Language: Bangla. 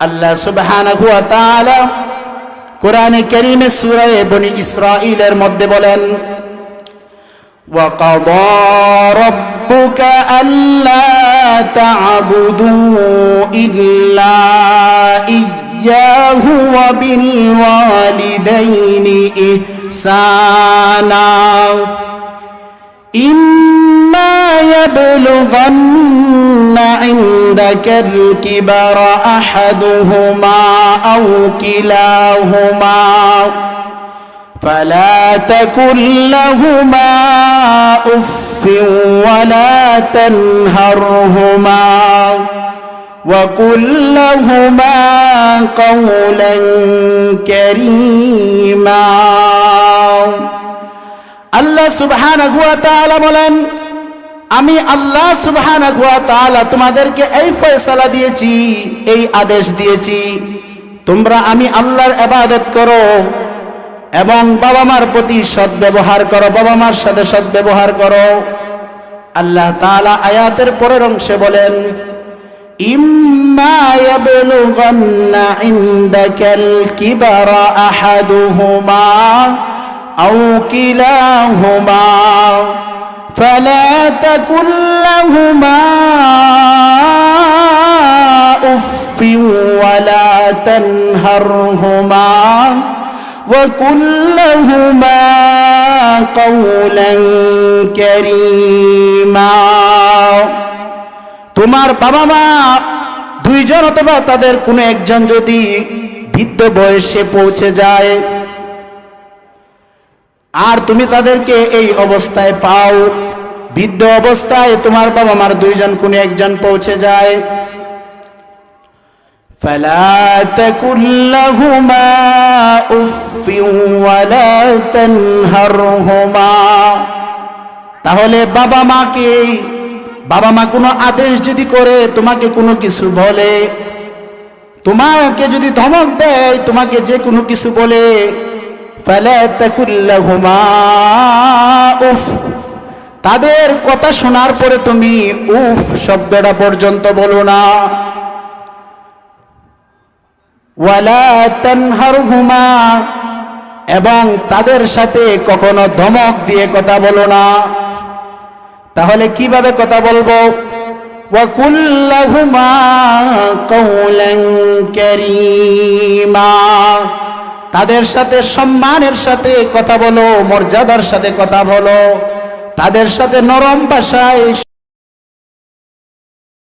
আল্লাহ সুবহানাহু ওয়া তাআলা কোরআনে কারীমে সূরা বনি ইসরাঈলের মধ্যে বলেন وقضى ربك ألا تعبدوا إلا إياه وبالوالدين إحسانا إما يبلغن عندك الكبر أحدهما أو كلاهما فلا تكن لهما اف ولا تنهرهما وقل لهما قولا كريما আল্লাহ সুবহানাহু ওয়া তাআলা বলেন আমি আল্লাহ তাআলা তোমাদেরকে এই ফয়সালা দিয়েছি, এই আদেশ দিয়েছি। তোমরা আমি আল্লাহর ইবাদত করো এবং বাবা মার প্রতি সৎ ব্যবহার করো বাবা মার সাথে সৎ ব্যবহার করো। আল্লাহ তাআলা আয়াতের পরের অংশে বলেন, ইম্মা ইয়াবলুগান্না ইনদাকাল কিবারা আহাদুহুমা আও কিলাহুমা। فلا تكن لهما اف ولا تنهرهما وقل لهما قولا كريما তোমার বাবা মা দুইজন অথবা তাদের কোনো একজন যদি বৃদ্ধ বয়সে পৌঁছে যায় আর তুমি তাদেরকে এই অবস্থায় পাও বৃদ্ধ অবস্থায় তোমার বাবা মার দুইজন কোনো একজন পৌঁছে যায় فلا تكن لهما اف ولا تنهرهما তাহলে বাবা মাকে বাবা মা কোনো আদেশ যদি করে তোমাকে কোনো কিছু বলে তোমাকে যদি ধমক দেয় তোমাকে যে কোনো কিছু বলে فلا تكن لهما উফ। তাদের কথা শোনার পরে তুমি উফ শব্দটা পর্যন্ত বলো না। এবং তাদের সাথে কখনো ধমক দিয়ে কথা বলো না। তাহলে কীভাবে কথা বলব? ওয়াকুল্লাহুমা কওলান কারীমা। তাদের সাথে সম্মানের সাথে কথা বলো মর্যাদার সাথে কথা বলো তাদের সাথে নরম ভাষায়